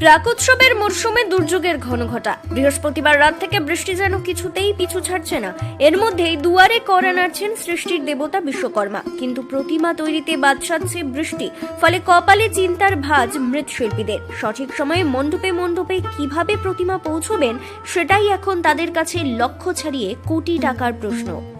প্রাকোৎসবের মরশুমে দুর্যোগের ঘন ঘটা বৃহস্পতিবার রাত থেকে বৃষ্টি যেন কিছুতেই পিছু ছাড়ছে না। এর মধ্যেই দুয়ারে কর আনাচ্ছেন সৃষ্টির দেবতা বিশ্বকর্মা। কিন্তু প্রতিমা তৈরিতে বাদ বৃষ্টি, ফলে কপালে চিন্তার ভাঁজ মৃৎশিল্পীদের। সঠিক সময়ে মণ্ডপে মণ্ডপে কীভাবে প্রতিমা পৌঁছবেন, সেটাই এখন তাদের কাছে লক্ষ্য ছাড়িয়ে কোটি টাকার প্রশ্ন।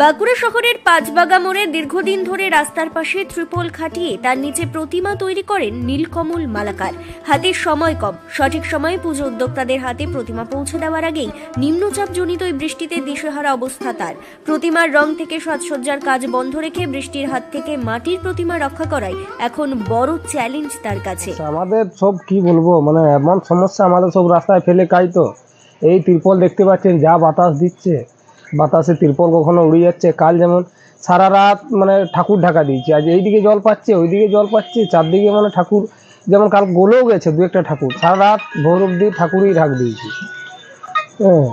বাঁকুড়া শহরের পাঁচবাগা মোড়ে দীর্ঘদিন ধরে রাস্তার পাশে ত্রিপল খাটিয়ে তার নিচে প্রতিমা তৈরি করেন নীলকমল মালাকার। হাতে সময় কম। সঠিক সময়ে পুজো উদ্যোক্তাদের হাতে প্রতিমা পৌঁছে দেওয়ার আগেই নিম্নচাপজনিত এই বৃষ্টিতে দিশেহারা অবস্থা তার। প্রতিমার রং থেকে সাজসজ্জার কাজ বন্ধ রেখে বৃষ্টির হাত থেকে মাটির প্রতিমা রক্ষা করাই এখন বড় চ্যালেঞ্জ তার কাছে। আমাদের সব কি বলব? মানে এমন সমস্যা আমাদের সব রাস্তায় ফেলে খাই তো? এই ত্রিপল দেখতে পাচ্ছেন, যা বাতাস দিচ্ছে। বাতাসে তিরপল কখনো উড়ে যাচ্ছে, কাল যেমন সারা রাত মানে ঠাকুর ঢাকা দিয়েছে, আজ এইদিকে জল পাচ্ছে, ওইদিকে জল পাচ্ছে, চারদিকে মানে ঠাকুর, যেমন কাল গলেও গেছে দু একটা ঠাকুর, সারা রাত ভোর অব্দি ঠাকুরই ঢাক দিয়েছি। হ্যাঁ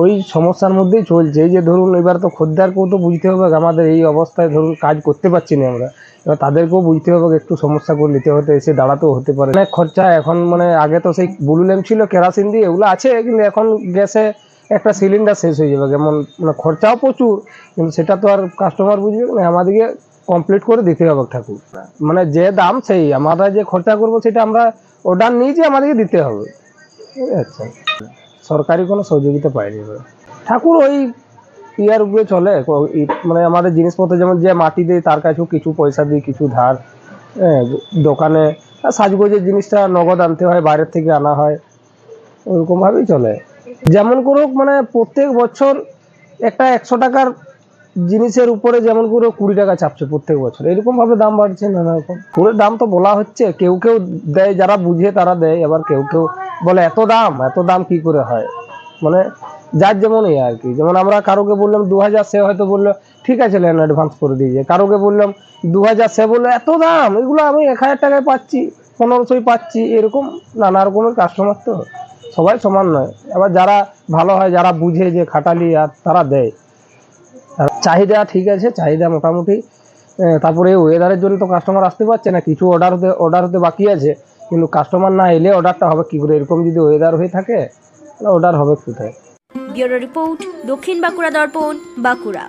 ওই সমস্যার মধ্যেই চলছে যে ধরুন এবার তো খদ্দারকেও তো বুঝতে হবে, আমাদের এই অবস্থায় ধরুন কাজ করতে পারছি না আমরা, এবার তাদেরকেও বুঝতে হবে, একটু সমস্যা করে নিতে হতে, এসে দাঁড়াতেও হতে পারে। অনেক খরচা এখন মানে আগে তো সেই ব্লু ল্যাম্প ছিল, কেরাসিন দিয়ে এগুলো আছে, কিন্তু এখন গ্যাসে একটা সিলিন্ডার শেষ হয়ে যাবে। যেমন মানে খরচাও প্রচুর কিন্তু সেটা তো আর কাস্টমার বুঝবে না আমাদেরকে কমপ্লিট করে দিতে হবে ঠাকুর। মানে যে দাম সেই আমরা যে খরচা করব সেটা আমরা অর্ডার নিয়েছি আমাদেরকে দিতে হবে। আচ্ছা। সরকারি কোনো সহযোগিতা পাইনি ঠাকুর ওই ইয়ার উপরে চলে মানে আমাদের জিনিসপত্র যেমন যে মাটি দেয় তার কাছেও কিছু পয়সা দিই কিছু ধার হ্যাঁ, দোকানে। সাজগোজের জিনিসটা নগদ আনতে হয় বাইরের থেকে আনা হয়। ওরকমভাবেই চলে। যেমন করুক মানে প্রত্যেক বছর একটা একশো টাকার জিনিসের উপরে যেমন করে কুড়ি টাকা চাপছে প্রত্যেক বছর। এরকম ভাবে দাম বাড়ছে নানা রকম। ফুলের দাম তো বলা হচ্ছে, কেউ কেউ দেয়, যারা বুঝে তারা দেয়, আবার কেউ কেউ বলে, এত দাম এত দাম কি করে হয়? মানে যার যেমন এই আর কি। যেমন আমরা কারোকে বললাম, দু হাজার সে হয়তো বলল, ঠিক আছে, লেন অ্যাডভান্স করে দিয়ে কারোকে বললাম, দু হাজার সে বলল, এত দাম, এগুলো আমি এক হাজার টাকায় পাচ্ছি, পনেরোশোই পাচ্ছি। এরকম নানা রকমের কাস্টমার তো। সবাই সমান নয়। এবার যারা ভালো হয়, যারা বুঝে যে খাটালি আর তারা দেয়। চাহিদা ঠিক আছে, চাহিদা মোটামুটি। তারপরে ওয়েদারের জন্য তো কাস্টমার আসতে পারছে না, কিছু অর্ডার হতে অর্ডার হতে বাকি আছে। কিন্তু কাস্টমার না এলে অর্ডারটা হবে কি করে? এরকম যদি ওয়েদার হয়ে থাকে অর্ডার হবে কোথায়? ব্যুরো রিপোর্ট দক্ষিণ বাঁকুড়া দর্পণ, বাঁকুড়া।